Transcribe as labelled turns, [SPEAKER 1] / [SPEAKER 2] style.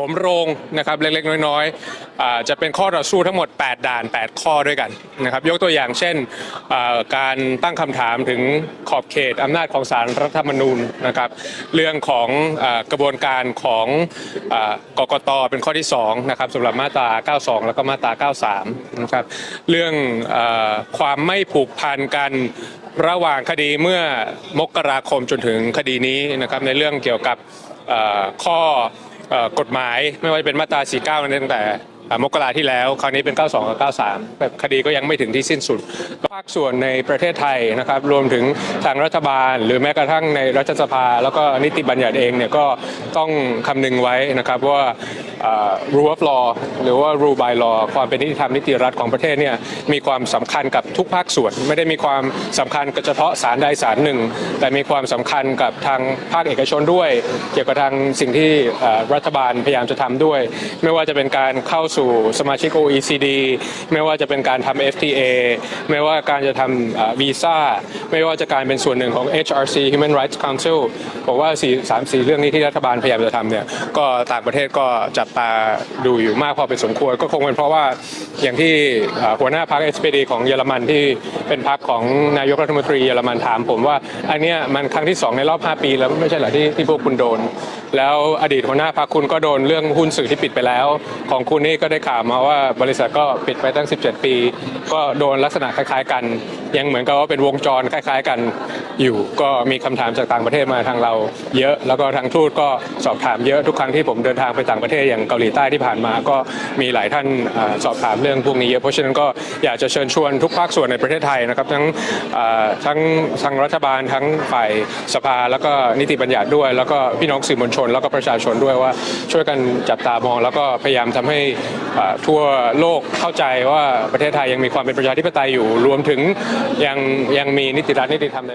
[SPEAKER 1] ผมโรงนะครับเล็กๆ น้อยๆจะเป็นข้อต่อสู้ทั้งหมด 8 ด่าน 8 ข้อด้วยกันนะครับยกตัวอย่างเช่นการตั้งคำถามถึงขอบเขตอำนาจของศาลรัฐธรรมนูญนะครับเรื่องของกระบวนการของกกตเป็นข้อที่2นะครับสำหรับมาตรา 92 แล้วก็มาตรา 93 นะครับเรื่องความไม่ผูกพันกันระหว่างคดีเมื่อมกราคมจนถึงคดีนี้นะครับในเรื่องเกี่ยวกับ ข้อกฎหมายไม่ว่าจะเป็นมาตรา 49นั้นตั้งแต่มกราที่แล้ว คราวนี้เป็น 92 กับ 93 แบบคดีก็ยังไม่ถึงที่สิ้นสุด ภาคส่วนในประเทศไทยนะครับ รวมถึงทางรัฐบาล หรือแม้กระทั่งในรัฐสภา แล้วก็นิติบัญญัติเองเนี่ยก็ต้องคำนึงไว้นะครับว่า rule of law หรือว่า rule by law ความเป็นนิติธรรมนิติรัฐของประเทศเนี่ยมีความสำคัญกับทุกภาคส่วน ไม่ได้มีความสำคัญเฉพาะศาลใดศาลหนึ่ง แต่มีความสำคัญกับทางภาคเอกชนด้วย เกี่ยวกับทางสิ่งที่รัฐบาลพยายามจะทำด้วย ไม่ว่าจะเป็นการเข้าสู่สมาชิก OECD ไม่ว่าจะเป็นการทำ FTA ไม่ว่าการจะทำวีซ่าไม่ว่าจะการเป็นส่วนหนึ่งของ HRC Human Rights Council บอกว่าสสามสี่เรื่องนี้ที่รัฐบาลพยายามจะทำเนี่ยก็ต่างประเทศก็จับตาดูอยู่มากพอเป็นสมควร ก็คงเป็นเพราะว่าอย่างที่หัวหน้าพรรค SPD ของเยอรมันที่เป็นพรรคของนายกรัฐมนตรีเยอรมันถามผมว่า อันเนี้ยมันครั้งที่สองในรอบ 5 ปีแล้วไม่ใช่เหรอที่ที่พวกคุณโดน แล้วอดีตหัวหน้าพรรคคุณก็โดนเรื่องหุ้นสื่อที่ปิดไปแล้ว ของคุณนี่ก็ได้ข่าวมาว่าบริษัทก็ปิดไปตั้ง 17 ปี ก็โดนลักษณะคล้ายๆ กัน ยังเหมือนกับว่าเป็นวงจรคล้าย ๆ กัน อยู่ ก็มีคำถามจากต่างประเทศมาทางเราเยอะ แล้วก็ทางทูตก็สอบถามเยอะทุกครั้งที่ผมเดินทางไปต่างประเทศอย่างเกาหลีใต้ที่ผ่านมา ก็มีหลายท่านอสอบถามเรื่องพวกนี้เยอะเพราะฉะนั้นก็อยากจะเชิญชวนทุกภาคส่วนในประเทศไทยนะครับทั้งทั้งทางรัฐบาลทั้งฝ่ายสภาแล้วก็นิติบัญญัติด้วย แล้วก็พี่น้องสื่อมวลชน แล้วก็ประชาชนด้วยว่าช่วยกันจับตามอง แล้วก็พยายามทำให้ทั่วโลกเข้าใจว่าประเทศไทยยังมีความเป็นประชาธิปไตยอยู่รวมถึงยังยังมีนิติรัฐนิติธรรม